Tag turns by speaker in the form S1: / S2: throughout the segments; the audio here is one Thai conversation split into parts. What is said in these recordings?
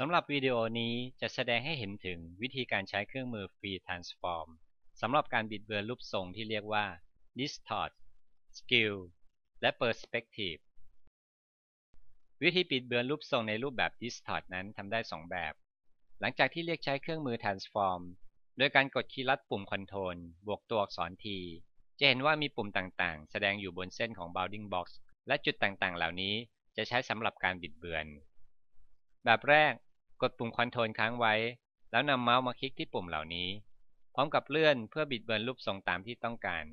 S1: สำหรับวิดีโอนี้จะแสดงให้เห็นถึงวิธีการใช้เครื่องมือ Free Transform สำหรับการบิดเบือนรูปทรงที่เรียกว่า Distort Skew และ Perspective วิธีบิดเบือนรูปทรงในรูปแบบ Distort นั้นทำได้ 2 แบบ หลังจากที่เรียกใช้เครื่องมือ Transform โดยการกดคีย์ลัดปุ่ม Ctrl บวกตัวอักษร T จะเห็นว่ามีปุ่มต่างๆ แสดงอยู่บนเส้นของ bounding box และจุดต่างๆ เหล่านี้จะใช้สำหรับการบิดเบือนแบบแรก กดปุ่มคอนโทรลค้างไว้ แล้วนำเมาส์มาคลิกที่ปุ่มเหล่านี้ พร้อมกับเลื่อนเพื่อบิดเบือนรูปทรงตามที่ต้องการ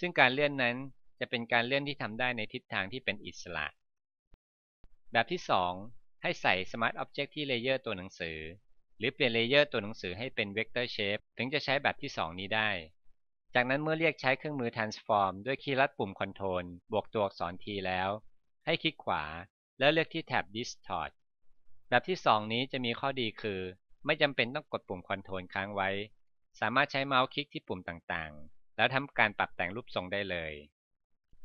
S1: ซึ่งการเลื่อนนั้นจะเป็นการเลื่อนที่ทำได้ในทิศทางที่เป็นอิสระ แบบที่ 2 ให้ใส่ Smart Object ที่เลเยอร์ตัวหนังสือ หรือเปลี่ยนเลเยอร์ตัวหนังสือให้เป็น Vector Shape ถึงจะใช้แบบที่ 2 นี้ได้ จากนั้นเมื่อเรียกใช้เครื่องมือ Transform ด้วยคีย์ลัดปุ่ม Ctrl บวกตัวอักษร T แล้ว ให้คลิกขวา แล้วเลือกที่แท็บ Distort แบบที่ 2 นี้จะมีข้อดีคือ ไม่จำเป็นต้องกดปุ่มคอนโทรลค้างไว้ สามารถใช้เมาส์คลิกที่ปุ่มต่างๆ แล้วทำการปรับแต่งรูปทรงได้เลย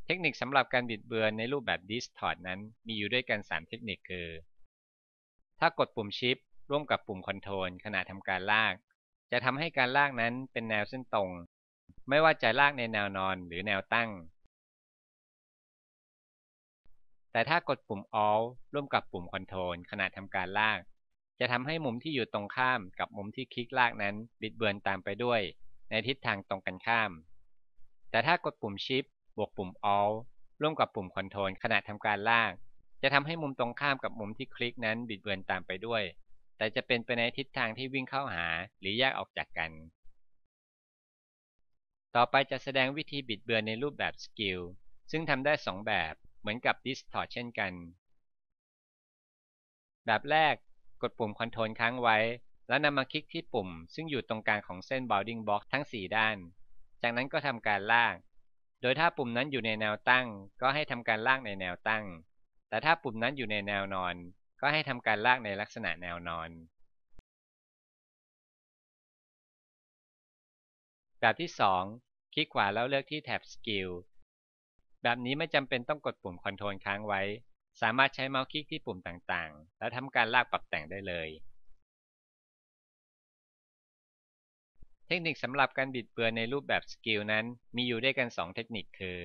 S1: เทคนิคสำหรับการบิดเบือนในรูปแบบ Distort นั้นมีอยู่ด้วยกัน 3 เทคนิคคือ ถ้ากดปุ่ม Shift ร่วมกับปุ่มคอนโทรลขณะทำการลาก จะทำให้การลากนั้นเป็นแนวเส้นตรง ไม่ว่าจะลากในแนวนอนหรือแนวตั้ง แต่ถ้ากดปุ่ม Alt ร่วมกับปุ่ม Ctrl ขณะทำการลาก จะทำให้มุมที่อยู่ตรงข้ามกับมุมที่คลิกลากนั้น บิดเบือนตามไปด้วย ในทิศทางตรงกันข้าม แต่ถ้ากดปุ่ม Shift บวกปุ่ม Alt ร่วมกับปุ่ม Ctrl ขณะทำการลาก จะทำให้มุมตรงข้ามกับมุมที่คลิกนั้น บิดเบือนตามไปด้วย แต่จะเป็นไปในทิศทางที่วิ่งเข้าหาหรือแยกออกจากกัน ต่อไปจะแสดงวิธีบิดเบือนในรูปแบบ Skill ซึ่งทำได้ 2 แบบ เหมือนกับ Distort เช่นกัน แบบแรกกดปุ่ม Ctrl ค้างไว้ แล้วนำมาคลิกที่ปุ่ม ซึ่งอยู่ตรงกลางของเส้น bounding box ทั้ง 4 ด้าน จากนั้นก็ทำการลาก โดยถ้าปุ่มนั้นอยู่ในแนวตั้ง ก็ให้ทำการลากในแนวตั้ง แต่ถ้าปุ่มนั้นอยู่ในแนวนอน ก็ให้ทำการลากในลักษณะแนวนอน แบบที่ 2 คลิกขวาแล้วเลือกที่แท็บ Skill แบบนี้ไม่จำเป็นต้องกดปุ่มคอนโทรลค้างไว้ สามารถใช้เมาส์คลิกที่ปุ่มต่างๆ แล้วทำการลากปรับแต่งได้เลย เทคนิคสำหรับการบิดเบือนในรูปแบบสกิลนั้น มีอยู่ด้วยกัน 2 เทคนิคคือ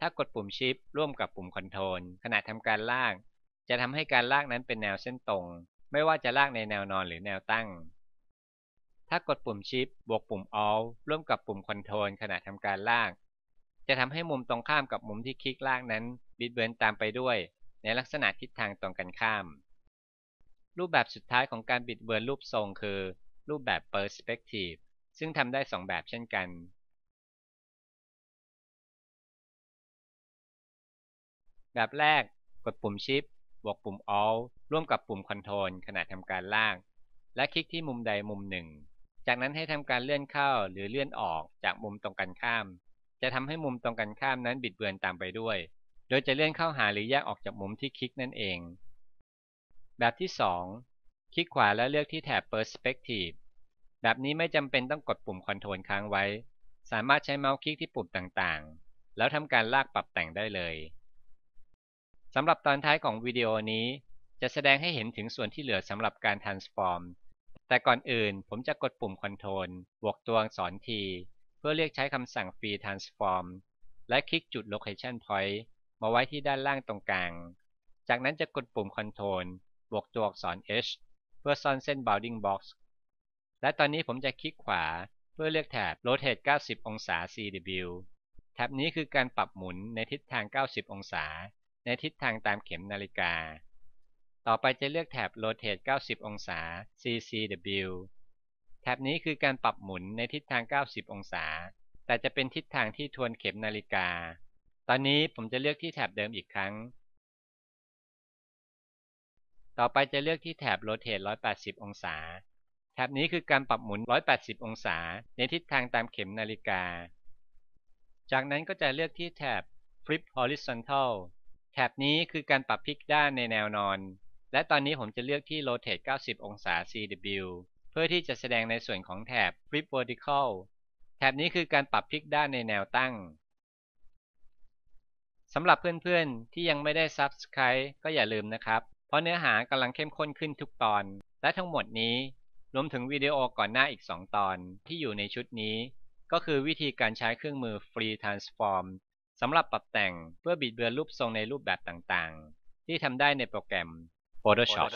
S1: ถ้ากดปุ่มชิปร่วมกับปุ่มคอนโทรลขณะทำการลาก จะทำให้การลากนั้นเป็นแนวเส้นตรง ไม่ว่าจะลากในแนวนอนหรือแนวตั้งถ้ากดปุ่มชิปบวกปุ่ม Alt ร่วมกับปุ่มคอนโทรลขณะทำการลาก จะทำให้มุมตรงข้ามกับมุมที่คลิกลากนั้นบิดเบือนตามไปด้วย ในลักษณะทิศทางตรงกันข้าม รูปแบบสุดท้ายของการบิดเบือนรูปทรงคือ รูปแบบ perspective ซึ่งทำได้ 2 แบบเช่นกัน แบบแรก กดปุ่ม Shift บวกปุ่ม Alt ร่วมกับปุ่ม Control ขณะทำการลาก และคลิกที่มุมใดมุมหนึ่ง จากนั้นให้ทำการเลื่อนเข้าหรือเลื่อนออกจากมุมตรงกันข้าม จะทำให้มุมตรงกันข้ามนั้นบิดเบือนตามไปด้วย โดยจะเลื่อนเข้าหาหรือแยกออกจากมุมที่คลิกนั่นเอง แบบที่ 2 คลิกขวาแล้วเลือกที่แถบ Perspective แบบนี้ไม่จำเป็นต้องกดปุ่มคอนโทรลค้างไว้ สามารถใช้เมาส์คลิกที่ปุ่มต่างๆ แล้วทำการลากปรับแต่งได้เลยสำหรับตอนท้ายของวิดีโอนี้ จะแสดงให้เห็นถึงส่วนที่เหลือสำหรับการ transform แต่ก่อนอื่นผมจะกดปุ่มคอนโทรลบวกตัวอักษร T พื่อเรียกใช้คำสั่ง free transform และคลิกจุด location point มาไว้ที่ด้านล่างตรงกลาง จากนั้นจะกดปุ่ม control บวกตัวอักษร h เพื่อซ่อนเส้น bounding box และตอนนี้ผมจะคลิกขวาเพื่อเลือกแถบ rotate 90 องศา cw แถบนี้คือการปรับหมุนในทิศทาง 90 องศา ในทิศทางตามเข็มนาฬิกา ต่อไปจะเลือกแถบ rotate 90 องศา ccw แถบนี้คือการปรับหมุนในทิศทาง 90 องศา แต่จะเป็นทิศทางที่ทวนเข็มนาฬิกา ตอนนี้ผมจะเลือกที่แถบเดิมอีกครั้ง ต่อไปจะเลือกที่แถบ rotate 180 องศา แถบนี้คือการปรับหมุน 180 องศา ในทิศทางตามเข็มนาฬิกา จากนั้นก็จะเลือกที่แถบ flip horizontal แถบนี้คือการปรับพลิกด้านในแนวนอน และตอนนี้ผมจะเลือกที่ rotate 90 องศา cw พื่อที่จะแสดงในส่วนของแถบ Flip Vertical แถบนี้คือการปรับพลิกด้านในแนวตั้งสำหรับเพื่อนๆ ที่ยังไม่ได้ Subscribe ก็อย่าลืมนะครับ เพราะเนื้อหากำลังเข้มข้นขึ้นทุกตอน และทั้งหมดนี้ รวมถึงวิดีโอก่อนหน้าอีก 2 ตอนที่อยู่ในชุดนี้ ก็คือวิธีการใช้เครื่องมือ Free Transform สำหรับปรับแต่งเพื่อบิดเบือนรูปทรงในรูปแบบต่างๆ ที่ทำได้ในโปรแกรม Photoshop